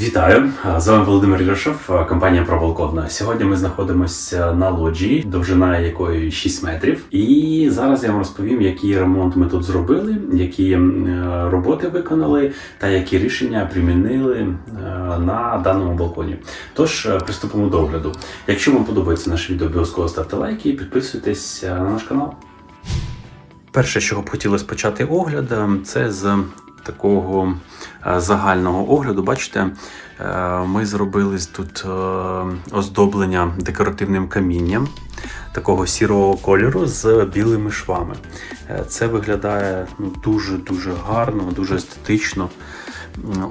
Вітаю! З вами Володимир Іграшов, компанія ProBalkon. Сьогодні ми знаходимося на лоджії, довжина якої 6 метрів. І зараз я вам розповім, який ремонт ми тут зробили, які е, роботи виконали та які рішення примінили е, на даному балконі. Тож е, приступимо до огляду. Якщо вам подобається наше відео, обов'язково ставте лайки і підписуйтесь на наш канал. Перше, чого б хотілося почати огляд, це з такого е, загального огляду. Бачите, е, ми зробили тут е, оздоблення декоративним камінням такого сірого кольору з білими швами. Це виглядає ну, дуже-дуже гарно, дуже естетично.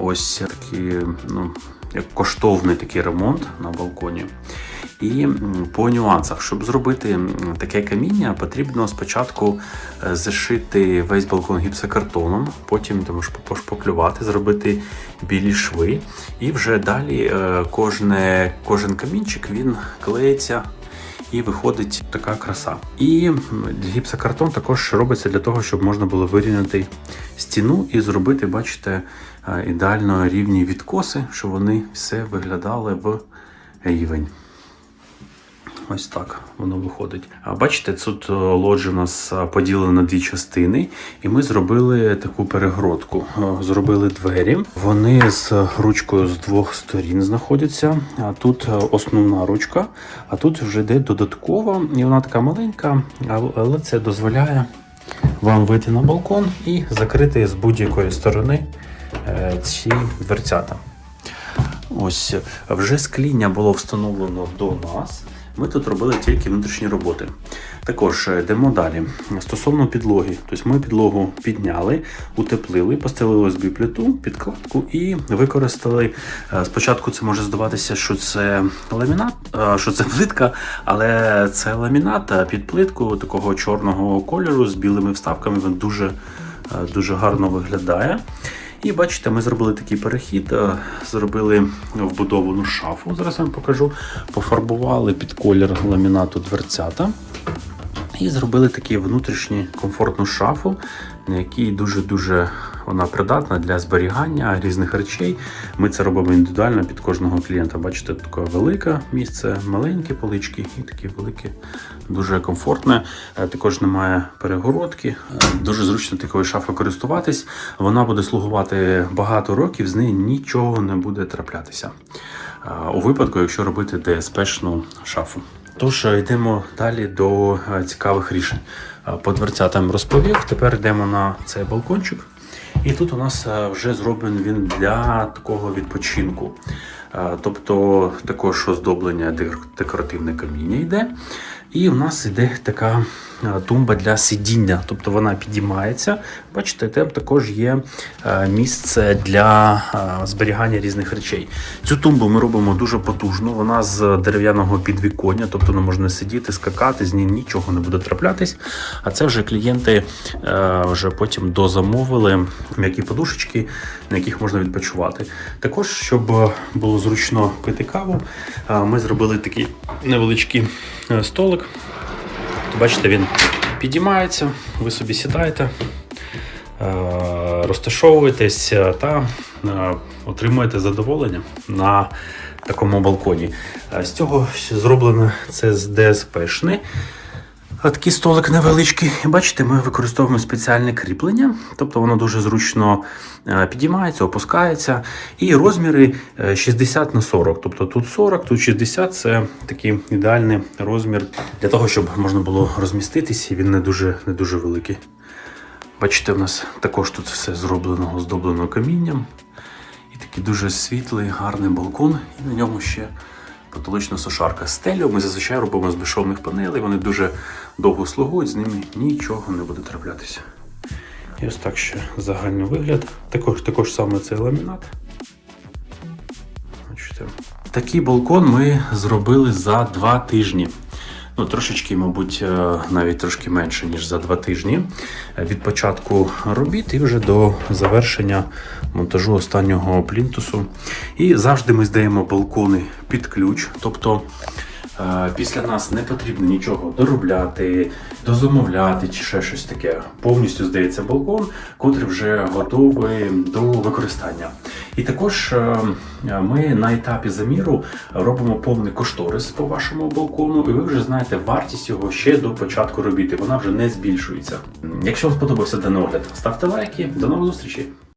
Ось такий, ну, як коштовний такий ремонт на балконі. І по нюансах, щоб зробити таке каміння, потрібно спочатку е, зашити весь балкон гіпсокартоном, потім тому ж пошпаклювати, зробити білі шви. І вже далі е, кожне, кожен камінчик він клеїться. І виходить така краса. І гіпсокартон також робиться для того, щоб можна було вирівняти стіну і зробити, бачите, е, ідеально рівні відкоси, щоб вони все виглядали в рівень. Ось так воно виходить. Бачите, тут е, лоджія у нас е, поділена на дві частини, і ми зробили таку перегородку. Е, Зробили двері. Вони з ручкою з двох сторін знаходяться. А тут основна ручка, а тут вже йде додаткова, і вона така маленька, але- це дозволяє вам вийти на балкон і закрити з будь-якої сторони ці дверцята. Ось вже скління було встановлено до нас. Ми тут робили тільки внутрішні роботи. Також е, йдемо далі. Стосовно підлоги, тобто ми підлогу підняли, утеплили, постелили ОСБ плиту, підкладку і використали. е, Спочатку це може здаватися, що це ламінат, е, що це плитка, але це ламінат під плитку такого чорного кольору з білими вставками. Він дуже, дуже гарно виглядає. І бачите, ми зробили такий перехід, е, зробили вбудовану шафу. Зараз я вам покажу. Пофарбували під колір ламінату дверцята. І зробили таку внутрішню комфортну шафу, на якій дуже-дуже вона придатна для зберігання різних речей. Ми це робимо індивідуально під кожного клієнта. Бачите, таке велике місце, маленькі полички і такі великі, дуже комфортне. Е, Також немає перегородки. Е, Дуже зручно такою шафою користуватись. Вона буде слугувати багато років, з неї нічого не буде траплятися. Е, У випадку, якщо робити ДСПшну шафу. Тож йдемо далі до цікавих рішень. По дверцятам розповів. Тепер йдемо на цей балкончик. І тут у нас е, вже зроблений він для такого відпочинку. Е, Тобто також оздоблення декоративне каміння йде. І у нас йде така тумба для сидіння, тобто вона підіймається. Бачите, там також є е, місце для е, зберігання різних речей. Цю тумбу ми робимо дуже потужно. Вона з дерев'яного підвіконня, тобто не можна сидіти, скакати, з ній нічого не буде траплятись. А це вже клієнти е, вже потім дозамовили м'які подушечки, на яких можна відпочивати. Також, щоб е, було зручно пити каву, е, ми зробили такий невеличкий е, столик. Бачите, він підіймається, ви собі сідаєте, е, розташовуєтесь е, та е, отримуєте задоволення на такому балконі. З цього зроблено це з ДСПшни. Такий столик невеличкий. Бачите, ми використовуємо спеціальне кріплення, тобто воно дуже зручно е, підіймається, опускається. І розміри е, 60 на 40. Тобто тут 40, тут 60 це такий ідеальний розмір для того, щоб можна було розміститись, і він не дуже, не дуже великий. Бачите, в нас також тут все зроблено, оздоблено камінням. І такий дуже світлий, гарний балкон, і на ньому ще потолочна сушарка. Стелю ми зазвичай робимо з безшовних панелей, вони дуже довго слугують, з ними нічого не буде траплятися. І ось так ще загальний вигляд. Також, також саме цей ламінат. Такий балкон ми зробили за два тижні. Ну, трошечки, мабуть, е, навіть трошки менше, ніж за два тижні е, від початку робіт і вже до завершення монтажу останнього плінтусу. І завжди ми здаємо балкони під ключ. Тобто е, після нас не потрібно нічого доробляти, дозамовляти чи ще щось таке. Повністю здається балкон, котрий вже готовий до використання. І також е, ми на етапі заміру робимо повний кошторис по вашому балкону, і ви вже знаєте вартість його ще до початку робіт. Вона вже не збільшується. Якщо вам сподобався даний огляд, ставте лайки. До нових зустрічей!